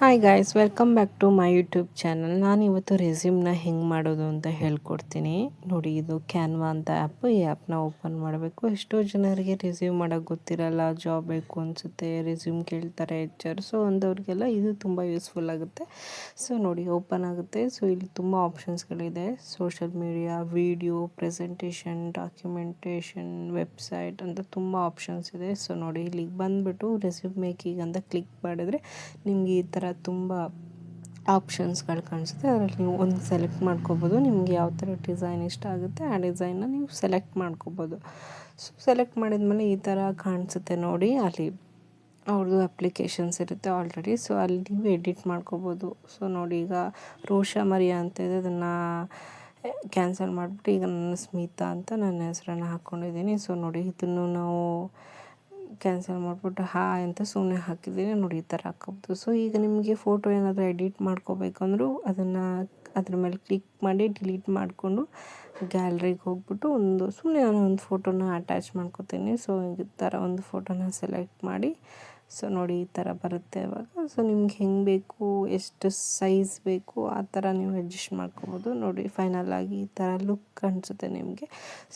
Hi guys welcome back to my YouTube channel ನಾನು ಇವತ್ತು ರೆಸ್ಯೂಮ್ನ ಹೆಂಗೆ ಮಾಡೋದು ಅಂತ ಹೇಳ್ಕೊಡ್ತೀನಿ. ನೋಡಿ, ಇದು ಕ್ಯಾನ್ವಾ ಅಂತ ಆ್ಯಪ್ ಈ ಆ್ಯಪ್ನ ಓಪನ್ ಮಾಡಬೇಕು. ಎಷ್ಟೋ ಜನರಿಗೆ ರೆಸ್ಯೂಮ್ ಮಾಡೋಕ್ಕೆ ಗೊತ್ತಿರಲ್ಲ ಜಾಬ್ ಬೇಕು ಅನಿಸುತ್ತೆ ರೆಸ್ಯೂಮ್ ಕೇಳ್ತಾರೆ ಎಚ್ ಆರ್ ಸೊ ಅಂಥವ್ರಿಗೆಲ್ಲ ಇದು ತುಂಬ ಯೂಸ್ಫುಲ್ ಆಗುತ್ತೆ. ಸೊ ನೋಡಿ ಓಪನ್ ಆಗುತ್ತೆ. ಸೊ ಇಲ್ಲಿ ತುಂಬ ಆಪ್ಷನ್ಸ್ಗಳಿದೆ social media video presentation documentation website ಅಂತ ತುಂಬ ಆಪ್ಷನ್ಸ್ ಇದೆ. ಸೊ ನೋಡಿ, ಇಲ್ಲಿಗೆ ಬಂದುಬಿಟ್ಟು ರೆಸ್ಯೂಮ್ ಮೇಕಿಂಗ್ ಅಂತ ಕ್ಲಿಕ್ ಮಾಡಿದ್ರೆ ನಿಮಗೆ ಈ ಥರ ತುಂಬ ಆಪ್ಷನ್ಸ್ಗಳು ಕಾಣಿಸುತ್ತೆ. ಅದರಲ್ಲಿ ನೀವು ಒಂದು ಸೆಲೆಕ್ಟ್ ಮಾಡ್ಕೋಬೋದು. ನಿಮಗೆ ಯಾವ ಥರ ಡಿಸೈನ್ ಇಷ್ಟ ಆಗುತ್ತೆ ಆ ಡಿಸೈನ್ನ ನೀವು ಸೆಲೆಕ್ಟ್ ಮಾಡ್ಕೋಬೋದು. ಸೊ, ಸೆಲೆಕ್ಟ್ ಮಾಡಿದ್ಮೇಲೆ ಈ ಥರ ಕಾಣಿಸುತ್ತೆ ನೋಡಿ. ಅಲ್ಲಿ ಅವ್ರದ್ದು ಅಪ್ಲಿಕೇಶನ್ಸ್ ಇರುತ್ತೆ ಆಲ್ರೆಡಿ. ಸೊ, ಅಲ್ಲಿ ನೀವು ಎಡಿಟ್ ಮಾಡ್ಕೋಬೋದು. ಸೊ, ನೋಡಿ ಈಗ ರೋಷಾ ಮರಿಯಾ ಅಂತ ಇದೆ. ಅದನ್ನು ಕ್ಯಾನ್ಸಲ್ ಮಾಡಿಬಿಟ್ಟು ಈಗ ನನ್ನ ಸ್ಮಿತಾ ಅಂತ ನನ್ನ ಹೆಸರನ್ನು ಹಾಕ್ಕೊಂಡಿದ್ದೀನಿ ಸೊ, ನೋಡಿ ಇದನ್ನು ನಾವು ಕ್ಯಾನ್ಸಲ್ ಮಾಡಿಬಿಟ್ಟು, ಹಾ ಅಂತ ಸುಮ್ಮನೆ ಹಾಕಿದ್ದೀನಿ ನೋಡಿ ಈ ಥರ ಹಾಕೋಬೋದು. ಸೊ ಈಗ ನಿಮಗೆ ಫೋಟೋ ಏನಾದರೂ ಎಡಿಟ್ ಮಾಡ್ಕೋಬೇಕಂದ್ರೂ ಅದನ್ನು ಅದ್ರ ಮೇಲೆ ಕ್ಲಿಕ್ ಮಾಡಿ ಡಿಲೀಟ್ ಮಾಡಿಕೊಂಡು ಗ್ಯಾಲ್ರಿಗೆ ಹೋಗ್ಬಿಟ್ಟು ಒಂದು ಸುಮ್ಮನೆ ನಾನು ಒಂದು ಫೋಟೋನ ಅಟ್ಯಾಚ್ ಮಾಡ್ಕೋತೀನಿ. ಸೊ ಈ ಥರ ಒಂದು ಫೋಟೋನ ಸೆಲೆಕ್ಟ್ ಮಾಡಿ ಸೊ ನೋಡಿ, ಈ ಥರ ಬರುತ್ತೆ ಇವಾಗ ಸೊ ನಿಮ್ಗೆ ಹೆಂಗೆ ಬೇಕು, ಎಷ್ಟು ಸೈಜ್ ಬೇಕು, ಆ ಥರ ನೀವು ಅಡ್ಜಸ್ಟ್ ಮಾಡ್ಕೋಬೋದು. ನೋಡಿ ಫೈನಲ್ ಆಗಿ ಈ ಥರ ಲುಕ್ ಕಾಣಿಸುತ್ತೆ ನಿಮಗೆ.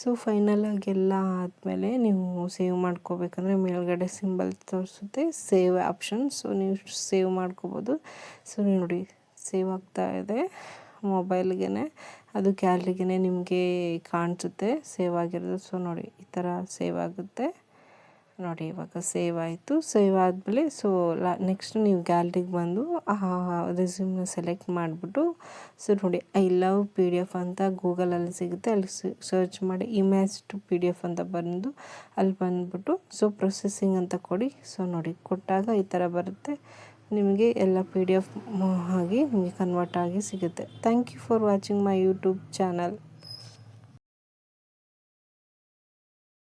ಸೊ ಫೈನಲ್ ಎಲ್ಲ ಆದಮೇಲೆ ನೀವು ಸೇವ್ ಮಾಡ್ಕೋಬೇಕಂದ್ರೆ ಮೇಲ್ಗಡೆ ಸಿಂಬಲ್ ತೋರಿಸುತ್ತೆ ಸೇವ್ ಆಪ್ಷನ್ ಸೊ ನೀವು ಸೇವ್ ಮಾಡ್ಕೋಬೋದು. ಸೊ ನೋಡಿ ಸೇವ್ ಆಗ್ತಾ ಇದೆ ಮೊಬೈಲ್ಗೆ ಅದು ಗ್ಯಾಲ್ರಿಗೆ ನಿಮಗೆ ಕಾಣಿಸುತ್ತೆ ಸೇವ್ ಆಗಿರೋದು. ಸೊ ನೋಡಿ, ಈ ಥರ ಸೇವ್ ಆಗುತ್ತೆ. ನೋಡಿ, ಇವಾಗ ಸೇವ್ ಆಯಿತು. ಸೇವ್ ಆದಮೇಲೆ ಸೊ ಲಾ ನೆಕ್ಸ್ಟ್ ನೀವು ಗ್ಯಾಲ್ರಿಗೆ ಬಂದು ರೆಸ್ಯೂಮ್ನ ಸೆಲೆಕ್ಟ್ ಮಾಡಿಬಿಟ್ಟು ಸೊ ನೋಡಿ I love P D F ಅಂತ ಗೂಗಲಲ್ಲಿ ಸಿಗುತ್ತೆ. ಅಲ್ಲಿ ಸರ್ಚ್ ಮಾಡಿ image to P D F ಅಂತ ಬಂದು, ಅಲ್ಲಿ ಬಂದುಬಿಟ್ಟು ಸೊ ಪ್ರೊಸೆಸಿಂಗ್ ಅಂತ ಕೊಡಿ. ಸೊ ನೋಡಿ, ಕೊಟ್ಟಾಗ ಈ ಥರ ಬರುತ್ತೆ. ನಿಮಗೆ ಎಲ್ಲ ಪಿ ಡಿ ಎಫ್ ಆಗಿ ನಿಮಗೆ ಕನ್ವರ್ಟ್ ಆಗಿ ಸಿಗುತ್ತೆ. Thank you for watching my YouTube channel